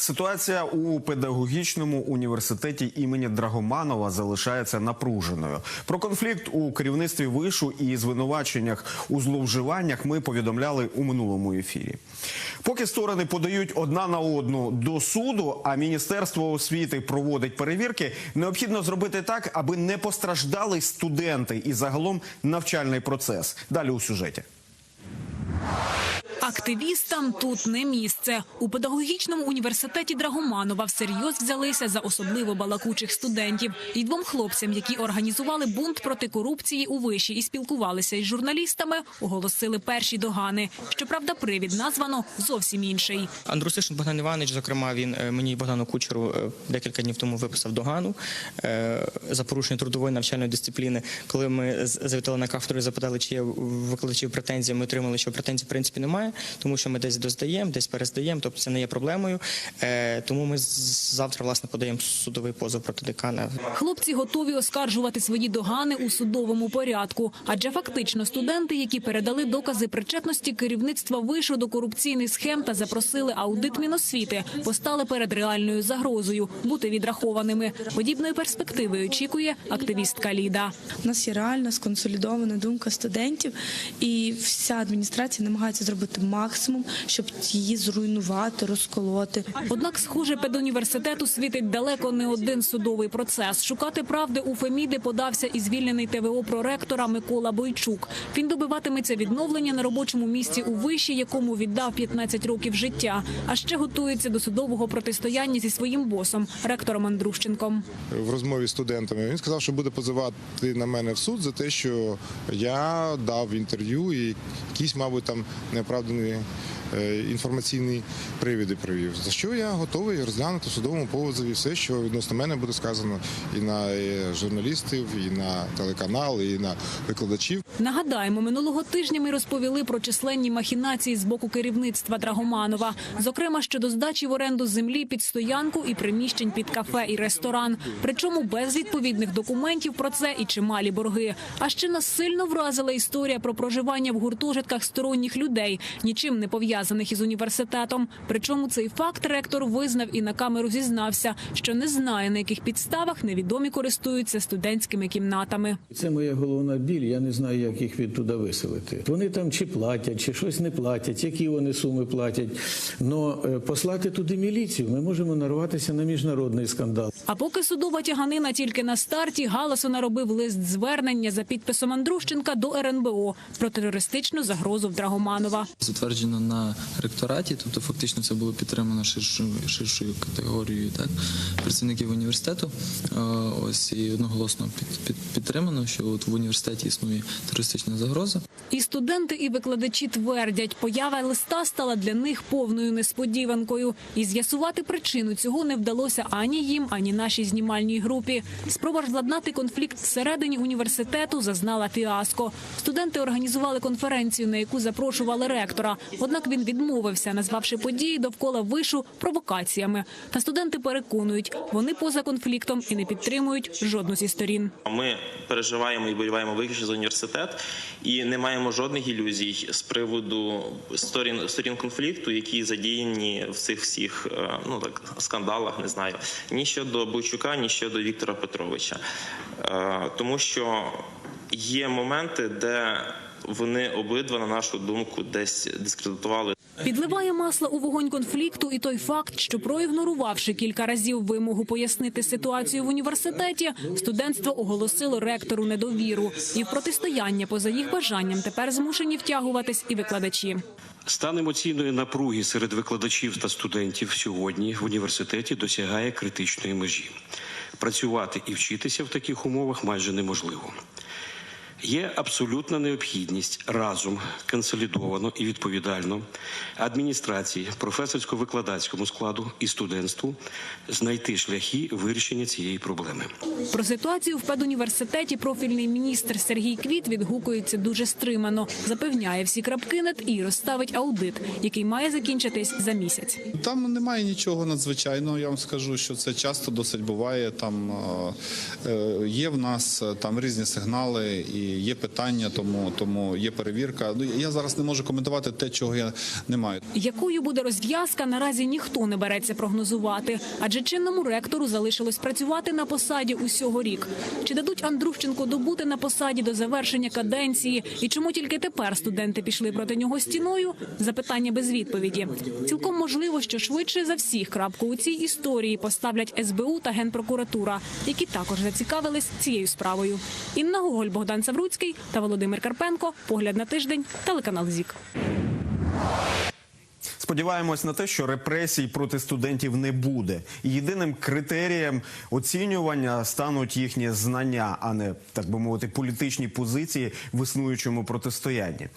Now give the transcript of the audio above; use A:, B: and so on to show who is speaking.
A: Ситуація у педагогічному університеті імені Драгоманова залишається напруженою. Про конфлікт у керівництві вишу і звинуваченнях у зловживаннях ми повідомляли у минулому ефірі. Поки сторони подають одна на одну до суду, а міністерство освіти проводить перевірки, необхідно зробити так, аби не постраждали студенти і загалом навчальний процес. Далі у сюжеті.
B: Активістам тут не місце. У педагогічному університеті Драгоманова всерйоз взялися за особливо балакучих студентів і двом хлопцям, які організували бунт проти корупції у виші і спілкувалися із журналістами, оголосили перші догани. Щоправда, привід названо зовсім інший.
C: Андрусишин Богдан Іванович, зокрема, він е, мені Богдану Кучеру е, декілька днів тому виписав догану е, за порушення трудової навчальної дисципліни. Коли ми завітали на кафедру і запитали, чи є викладачів претензії, ми отримали, що претензій в принципі немає, тому що ми десь доздаємо, десь перездаємо, тобто це не є проблемою. Е, Тому ми з- завтра власне подаємо судовий позов проти декана.
B: Хлопці готові оскаржувати свої догани у судовому порядку, адже фактично студенти, які передали докази причетності керівництва вишу до корупційних схем та запросили аудит Міносвіти, постали перед реальною загрозою бути відрахованими. Подібної перспективи очікує активістка Ліда.
D: У нас є реальна сконсолідована думка студентів, і вся адміністрація намагається зробити максимум, щоб її зруйнувати, розколоти.
B: Однак, схоже, педуніверситету світить далеко не один судовий процес. Шукати правди у Феміди подався і звільнений ТВО проректора Микола Бойчук. Він добиватиметься відновлення на робочому місці у виші, якому віддав 15 років життя. А ще готується до судового протистояння зі своїм босом, ректором Андрущенком.
E: в розмові з студентами. Він сказав, що буде позивати на мене в суд за те, що я дав інтерв'ю і якісь, мабуть, там неоправдані е, інформаційні привіди привів. За що я готовий розглянути в судовому позові все, що відносно мене буде сказано і на е, журналістів, і на телеканал, і на викладачів.
B: Нагадаємо, минулого тижня ми розповіли про численні махінації з боку керівництва Драгоманова, зокрема щодо здачі в оренду землі під стоянку і приміщень під кафе і ресторан. Причому без відповідних документів про це і чималі борги. А ще нас сильно вразила історія про проживання в гуртожитках сторонніх людей, нічим не пов'язаних із університетом. Причому цей факт ректор визнав і на камеру зізнався, що не знає на яких підставах невідомі користуються студентськими кімнатами.
F: Це моя головна біль. Я не знаю, як їх відтуда виселити. Вони там чи платять, чи щось не платять, які вони суми платять. Но е, послати туди міліцію ми можемо нарватися на міжнародний скандал.
B: А поки судова тяганина тільки на старті, Галасу наробив лист звернення за підписом Андрущенка до РНБО про терористичну загрозу в Драгоманова.
G: Затверджено на ректораті, тобто фактично це було підтримано ширшою ширшою категорією так працівників університету. Е, Ось і одноголосно під, під, підтримано, що от в університеті існує терористична загроза.
B: І студенти, і викладачі твердять, поява листа стала для них повною несподіванкою. І з'ясувати причину цього не вдалося ані їм, ані нашій знімальній групі. Спроба владнати конфлікт всередині університету зазнала фіаско. Студенти організували конференцію, на яку запрошували ректора. Однак він відмовився, назвавши події довкола вишу провокаціями. Та студенти переконують, вони поза конфліктом і не підтримують жодну зі сторін.
H: Ми переживаємо і боліваємо виключно за університет і не маємо жодних ілюзій з приводу сторін сторін конфлікту, які задіяні в цих всіх е, ну так скандалах. Не знаю ні щодо Бойчука, ні щодо Віктора Петровича, Е, тому що є моменти, де вони обидва, на нашу думку, десь дискредитували
B: Підливає масло у вогонь конфлікту і той факт, що проігнорувавши кілька разів вимогу пояснити ситуацію в університеті, студентство оголосило ректору недовіру. І в протистояння поза їх бажанням тепер змушені втягуватись і викладачі.
I: Стан емоційної напруги серед викладачів та студентів сьогодні в університеті досягає критичної межі. Працювати і вчитися в таких умовах майже неможливо. Є абсолютна необхідність разом консолідовано і відповідально адміністрації, професорсько-викладацькому складу і студентству знайти шляхи вирішення цієї проблеми.
B: Про ситуацію в педуніверситеті профільний міністр Сергій Квіт відгукується дуже стримано. Запевняє всі крапки над і розставить аудит, який має закінчитись за місяць.
J: Там немає нічого надзвичайного. Я вам скажу, що це часто досить буває. Там е, е, є в нас е, там різні сигнали, і є питання, тому, тому є перевірка. Ну я зараз не можу коментувати те, чого я не маю.
B: Якою буде розв'язка, наразі ніхто не береться прогнозувати, адже чинному ректору залишилось працювати на посаді усього рік. Чи дадуть Андрущенко добути на посаді до завершення каденції? І чому тільки тепер студенти пішли проти нього стіною? Запитання без відповіді. Цілком можливо, що швидше за всіх крапку у цій історії поставлять СБУ та Генпрокуратура, які також зацікавились цією справою. Інна Гоголь, Богдан Савруцький та Володимир Карпенко. Погляд на тиждень. Телеканал ЗІК.
A: Сподіваємось на те, що репресій проти студентів не буде. Єдиним критерієм оцінювання стануть їхні знання, а не так би мовити політичні позиції в існуючому протистоянні.